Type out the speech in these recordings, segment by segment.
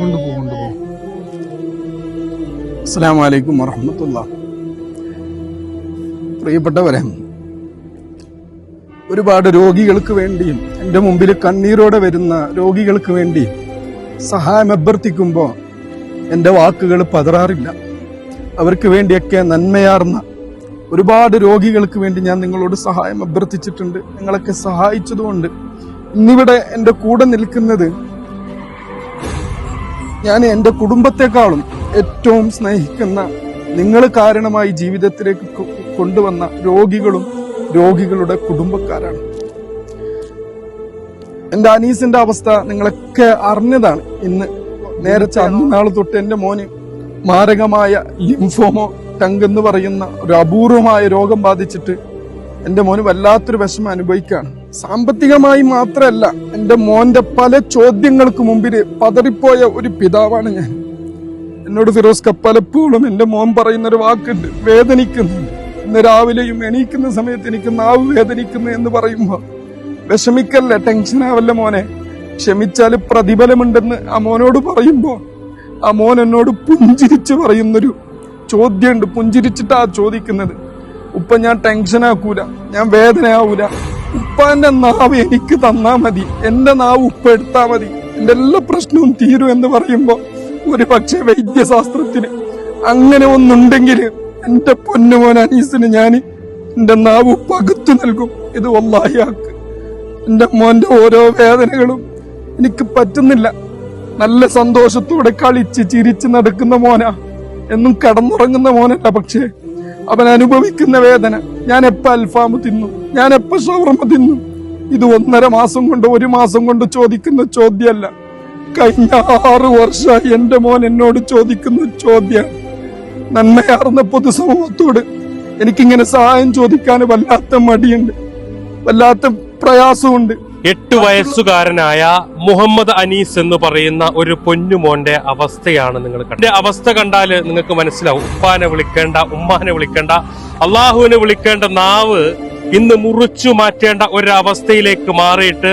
കൊണ്ടുപോ കൊണ്ടുപോ അസ്സാം വലൈക്കും പ്രിയപ്പെട്ടവരെ ഒരുപാട് രോഗികൾക്ക് വേണ്ടിയും എന്റെ മുമ്പിൽ കണ്ണീരോടെ വരുന്ന രോഗികൾക്ക് വേണ്ടി സഹായം അഭ്യർത്ഥിക്കുമ്പോൾ എന്റെ വാക്കുകൾ പതറാറില്ല. അവർക്ക് വേണ്ടിയൊക്കെ നന്മയാർന്ന ഒരുപാട് രോഗികൾക്ക് വേണ്ടി ഞാൻ നിങ്ങളോട് സഹായം അഭ്യർത്ഥിച്ചിട്ടുണ്ട്. നിങ്ങളൊക്കെ സഹായിച്ചതുകൊണ്ട് ഇന്നിവിടെ എന്റെ കൂടെ നിൽക്കുന്നത് ഞാൻ എന്റെ കുടുംബത്തെക്കാളും ഏറ്റവും സ്നേഹിക്കുന്ന നിങ്ങൾ കാരണമായി ജീവിതത്തിലേക്ക് കൊണ്ടുവന്ന രോഗികളും രോഗികളുടെ കുടുംബക്കാരാണ്. എന്റെ അനീസിന്റെ അവസ്ഥ നിങ്ങളൊക്കെ അറിഞ്ഞതാണ്. ഇന്ന് നേരെ അന്ന് തൊട്ട് എന്റെ മോന് മാരകമായ ലിംഫോമോ ടങ്ക് എന്ന് പറയുന്ന ഒരു അപൂർവമായ രോഗം ബാധിച്ചിട്ട് എന്റെ മോന് വല്ലാത്തൊരു വിഷമം അനുഭവിക്കുകയാണ്. സാമ്പത്തികമായി മാത്രമല്ല എന്റെ മോന്റെ പല ചോദ്യങ്ങൾക്ക് മുമ്പിൽ പതറിപ്പോയ ഒരു പിതാവാണ് ഞാൻ. എന്നോട് ഫിറോസ് കപ്പലപ്പോഴും എന്റെ മോൻ പറയുന്ന ഒരു വാക്കുണ്ട് വേദനിക്കുന്നു. ഇന്ന് രാവിലെയും എണീക്കുന്ന സമയത്ത് എനിക്ക് നാവ് വേദനിക്കുന്നു എന്ന് പറയുമ്പോൾ വിഷമിക്കല്ലേ ടെൻഷൻ ആവല്ല മോനെ? ക്ഷമിച്ചാൽ പ്രതിഫലമുണ്ടെന്ന് ആ മോനോട് പറയുമ്പോൾ ആ മോൻ എന്നോട് പുഞ്ചിരിച്ച് പറയുന്നൊരു ചോദ്യമുണ്ട് പുഞ്ചിരിച്ചിട്ടാ ചോദിക്കുന്നത്. ഉപ്പ ഞാൻ ടെൻഷൻ ആക്കൂല ഞാൻ വേദനയാവൂല. ഉപ്പാന്റെ നാവ് എനിക്ക് തന്നാ മതി. എന്റെ നാവ് ഉപ്പ എടുത്താ മതി. എന്റെ എല്ലാ പ്രശ്നവും തീരും എന്ന് പറയുമ്പോ ഒരു പക്ഷേ വൈദ്യശാസ്ത്രത്തിന് അങ്ങനെ ഒന്നുണ്ടെങ്കിൽ എന്റെ പൊന്നുമോൻ അനീസിന് ഞാൻ എന്റെ നാവ് പകുത്തു നൽകും. ഇത് വല്ലാഹിയാക്ക് എന്റെ മോന്റെ ഓരോ വേദനകളും എനിക്ക് പറ്റുന്നില്ല. നല്ല സന്തോഷത്തോടെ കളിച്ച് ചിരിച്ച് നടക്കുന്ന മോനാ. എന്നും കടന്നുറങ്ങുന്ന മോനല്ല പക്ഷേ. അവൻ അനുഭവിക്കുന്ന വേദന. ഞാൻ എപ്പ അൽഫാമ് തിന്നു. ഞാൻ എപ്പ ഷവർമ തിന്നു. ഇത് ഒന്നര മാസം കൊണ്ട് ഒരു മാസം കൊണ്ട് ചോദിക്കുന്ന ചോദ്യമല്ല. കഴിഞ്ഞ ആറ് വർഷമായി എന്റെ മോൻ എന്നോട് ചോദിക്കുന്ന ചോദ്യമാണ് നന്മയാർന്ന പൊതുസമൂഹത്തോട് എനിക്കിങ്ങനെ സഹായം ചോദിക്കാൻ വല്ലാത്ത മടിയുണ്ട്. വല്ലാത്ത പ്രയാസമുണ്ട്. എട്ട് വയസ്സുകാരനായ മുഹമ്മദ് അനീസ് എന്ന് പറയുന്ന ഒരു പൊന്നുമോന്റെ അവസ്ഥയാണ് നിങ്ങൾ കണ്ടത്. അവസ്ഥ കണ്ടാൽ നിങ്ങൾക്ക് മനസ്സിലാവും. ഉപ്പാനെ വിളിക്കേണ്ട ഉമ്മാനെ വിളിക്കേണ്ട അള്ളാഹുവിനെ വിളിക്കേണ്ട നാവ് ഇന്ന് മുറിച്ചു മാറ്റേണ്ട ഒരവസ്ഥയിലേക്ക് മാറിയിട്ട്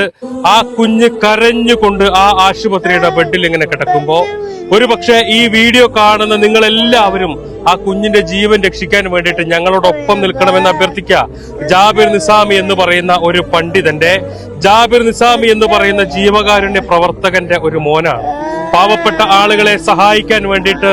ആ കുഞ്ഞ് കരഞ്ഞുകൊണ്ട് ആ ആശുപത്രിയുടെ ബെഡിൽ ഇങ്ങനെ കിടക്കുമ്പോ ഒരുപക്ഷെ ഈ വീഡിയോ കാണുന്ന നിങ്ങളെല്ലാവരും ആ കുഞ്ഞിന്റെ ജീവൻ രക്ഷിക്കാൻ വേണ്ടിയിട്ട് ഞങ്ങളോടൊപ്പം നിൽക്കണമെന്ന് അഭ്യർത്ഥിക്കുക. ജാബിർ നിസാമി എന്ന് പറയുന്ന ഒരു പണ്ഡിതന്റെ ജാബിർ നിസാമി എന്ന് പറയുന്ന ജീവകാരുണ്യ പ്രവർത്തകന്റെ ഒരു മോനാണ്. പാവപ്പെട്ട ആളുകളെ സഹായിക്കാൻ വേണ്ടിയിട്ട്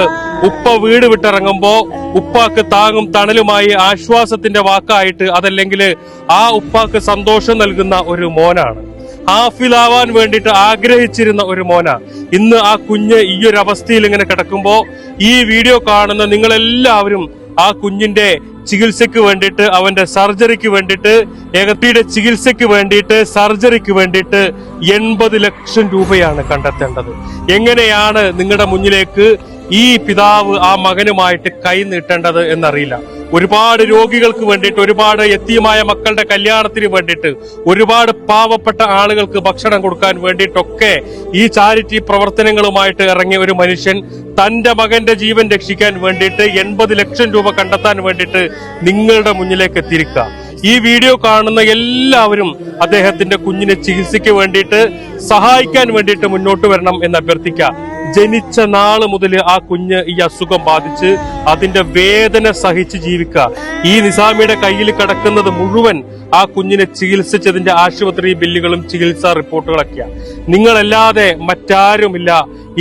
ഉപ്പ വീട് വിട്ടിറങ്ങുമ്പോ ഉപ്പാക്ക് താങ്ങും തണലുമായി ആശ്വാസത്തിന്റെ വാക്കായിട്ട് അതല്ലെങ്കിൽ ആ ഉപ്പാക്ക് സന്തോഷം നൽകുന്ന ഒരു മോനാണ്. ഹാഫിലാവാൻ വേണ്ടിയിട്ട് ആഗ്രഹിച്ചിരുന്ന ഒരു മോന. ഇന്ന് ആ കുഞ്ഞ് ഈ ഒരു അവസ്ഥയിൽ ഇങ്ങനെ കിടക്കുമ്പോ ഈ വീഡിയോ കാണുന്ന നിങ്ങളെല്ലാവരും ആ കുഞ്ഞിന്റെ ചികിത്സയ്ക്ക് വേണ്ടിയിട്ട് അവന്റെ സർജറിക്ക് വേണ്ടിയിട്ട് ഏകത്തിയുടെ ചികിത്സയ്ക്ക് വേണ്ടിയിട്ട് സർജറിക്ക് വേണ്ടിയിട്ട് എൺപത് ലക്ഷം രൂപയാണ് കണ്ടെത്തേണ്ടത്. എങ്ങനെയാണ് നിങ്ങളുടെ മുന്നിലേക്ക് ഈ പിതാവ് ആ മകനുമായിട്ട് കൈ നീട്ടേണ്ടത് എന്നറിയില്ല. ഒരുപാട് രോഗികൾക്ക് വേണ്ടിയിട്ട് ഒരുപാട് എത്തിയമായ മക്കളുടെ കല്യാണത്തിന് വേണ്ടിയിട്ട് ഒരുപാട് പാവപ്പെട്ട ആളുകൾക്ക് ഭക്ഷണം കൊടുക്കാൻ വേണ്ടിയിട്ടൊക്കെ ഈ ചാരിറ്റി പ്രവർത്തനങ്ങളുമായിട്ട് ഇറങ്ങിയ ഒരു മനുഷ്യൻ തന്റെ മകന്റെ ജീവൻ രക്ഷിക്കാൻ വേണ്ടിയിട്ട് എൺപത് ലക്ഷം രൂപ കണ്ടെത്താൻ വേണ്ടിയിട്ട് നിങ്ങളുടെ മുന്നിലേക്ക് എത്തിയിരിക്കുക ഈ വീഡിയോ കാണുന്ന എല്ലാവരും അദ്ദേഹത്തിന്റെ കുഞ്ഞിനെ ചികിത്സയ്ക്ക് വേണ്ടിയിട്ട് സഹായിക്കാൻ വേണ്ടിയിട്ട് മുന്നോട്ട് വരണം എന്ന് അഭ്യർത്ഥിക്കുക ജനിച്ച നാൾ മുതൽ ആ കുഞ്ഞ് ഈ അസുഖം ബാധിച്ച് അതിന്റെ വേദന സഹിച്ച് ജീവിക്കുക. ഈ നിസാമിയുടെ കയ്യിൽ കിടക്കുന്നത് മുഴുവൻ ആ കുഞ്ഞിനെ ചികിത്സിച്ചതിന്റെ ആശുപത്രി ബില്ലുകളും ചികിത്സാ റിപ്പോർട്ടുകളൊക്കെയാണ് നിങ്ങളല്ലാതെ മറ്റാരുമില്ല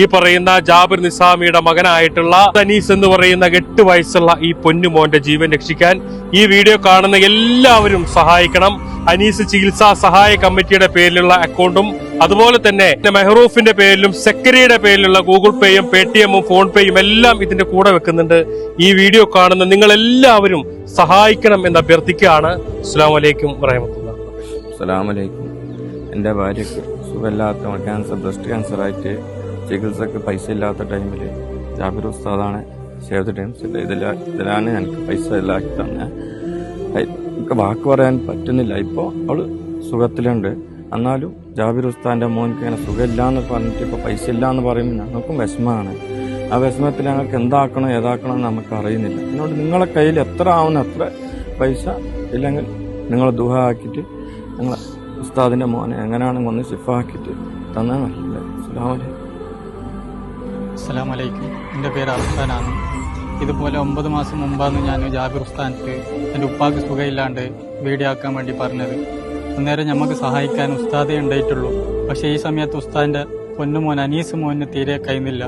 ഈ പറയുന്ന ജാബിർ നിസാമിയുടെ മകനായിട്ടുള്ള തനീസ് എന്ന് പറയുന്ന എട്ട് വയസ്സുള്ള ഈ പൊന്നുമോന്റെ ജീവൻ രക്ഷിക്കാൻ ഈ വീഡിയോ കാണുന്ന എല്ലാവരും സഹായിക്കണം. അനീസ് ചികിത്സാ സഹായ കമ്മിറ്റിയുടെ പേരിലുള്ള അക്കൗണ്ടും അതുപോലെ തന്നെ മെഹറൂഫിന്റെ പേരിലും സെക്രട്ടറിയുടെ പേരിലുള്ള ഗൂഗിൾ പേയും പേടിഎമ്മും ഫോൺ പേയും എല്ലാം ഇതിന്റെ കൂടെ വെക്കുന്നുണ്ട്. ഈ വീഡിയോ കാണുന്ന നിങ്ങൾ എല്ലാവരും സഹായിക്കണം എന്ന് അഭ്യർത്ഥിക്കുകയാണ്. അസ്സാം വലൈക്കും വറഹമത്തുള്ള അസ്സലാമലൈക്കും എന്റെ ഭാര്യയ്ക്ക് സുഖമില്ലാത്ത ക്യാൻസർ ബ്രസ്റ്റ് ക്യാൻസർ ആയിട്ട് ചികിത്സക്ക് പൈസ ഇല്ലാത്ത ടൈമിൽ ജാബിർ ഉസ്താദാണ് സേവ് ദ ടൈംസ് ഇതിലാ ഇതിലാണ് എനിക്ക് പൈസ ഇല്ലാക്കി തന്നെ എനിക്ക് വാക്ക് പറയാൻ പറ്റുന്നില്ല. ഇപ്പോൾ അവൾ സുഖത്തിലുണ്ട്. എന്നാലും ജാബിർ ഉസ്താന്റെ മോൻക്ക് ഇങ്ങനെ സുഖമില്ല എന്ന് പറഞ്ഞിട്ട് ഇപ്പോൾ പൈസ ഇല്ല എന്ന് പറയുമ്പോൾ ഞങ്ങൾക്കും വിഷമമാണ് ആ വിഷമത്തിൽ ഞങ്ങൾക്ക് എന്താക്കണം ഏതാക്കണം എന്ന് നമുക്ക് അറിയുന്നില്ല. അതുകൊണ്ട് നിങ്ങളെ കയ്യിൽ എത്ര ആവുന്ന എത്ര പൈസ ഇല്ലെങ്കിൽ നിങ്ങൾ ദുഹ ആക്കിയിട്ട് നിങ്ങൾ ഉസ്താദിന്റെ മോനെ എങ്ങനെയാണെങ്കിൽ ഒന്ന് ഷിഫാക്കിയിട്ട് തന്നാൽ നല്ലത്. അസ്സലാമു അലൈക്കും. അസ്സലാം വലൈക്കും എന്റെ പേര് അർഫാനാണ് ഇതുപോലെ ഒമ്പത് മാസം മുമ്പാണ് ഞാൻ ജാബിർ ഉസ്താനത്ത് എന്റെ ഉപ്പാക്ക് സുഖമില്ലാണ്ട് വീഡിയോ ആക്കാൻ വേണ്ടി പറഞ്ഞത്. അന്നേരം നമുക്ക് സഹായിക്കാൻ ഉസ്താദേ ഉണ്ടായിട്ടുള്ളൂ. പക്ഷേ ഈ സമയത്ത് ഉസ്താദിന്റെ പൊന്നുമോൻ അനീസ് മോന് തീരെ കഴിയുന്നില്ല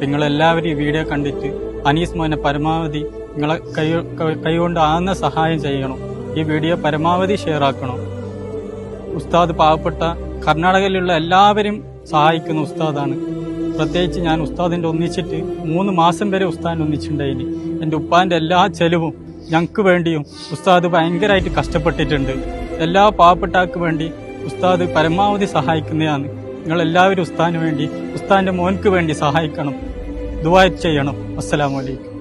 നിങ്ങളെല്ലാവരും ഈ വീഡിയോ കണ്ടിട്ട് അനീസ് മോനെ പരമാവധി നിങ്ങളെ കൈ കൈകൊണ്ട് ആകുന്ന സഹായം ചെയ്യണം. ഈ വീഡിയോ പരമാവധി ഷെയർ ആക്കണം. ഉസ്താദ് പാവപ്പെട്ട കർണാടകയിലുള്ള എല്ലാവരും സഹായിക്കുന്ന ഉസ്താദാണ്. പ്രത്യേകിച്ച് ഞാൻ ഉസ്താദിന്റെ ഒന്നിച്ചിട്ട് മൂന്ന് മാസം വരെ ഉസ്താദിനെ ഒന്നിച്ചിട്ടുണ്ടായിന്. എന്റെ ഉപ്പാന്റെ എല്ലാ ചെലവും ഞങ്ങൾക്ക് വേണ്ടിയും ഉസ്താദ് ഭയങ്കരമായിട്ട് കഷ്ടപ്പെട്ടിട്ടുണ്ട്. എല്ലാ പാവപ്പെട്ടാക്ക് വേണ്ടി ഉസ്താദ് പരമാവധി സഹായിക്കുന്നതാണ്. നിങ്ങൾ എല്ലാവരും ഉസ്താദിന് വേണ്ടി ഉസ്താദിന്റെ മോൻക്ക് വേണ്ടി സഹായിക്കണം. ദുവാ ചെയ്യണം. അസ്സലാമലൈക്കും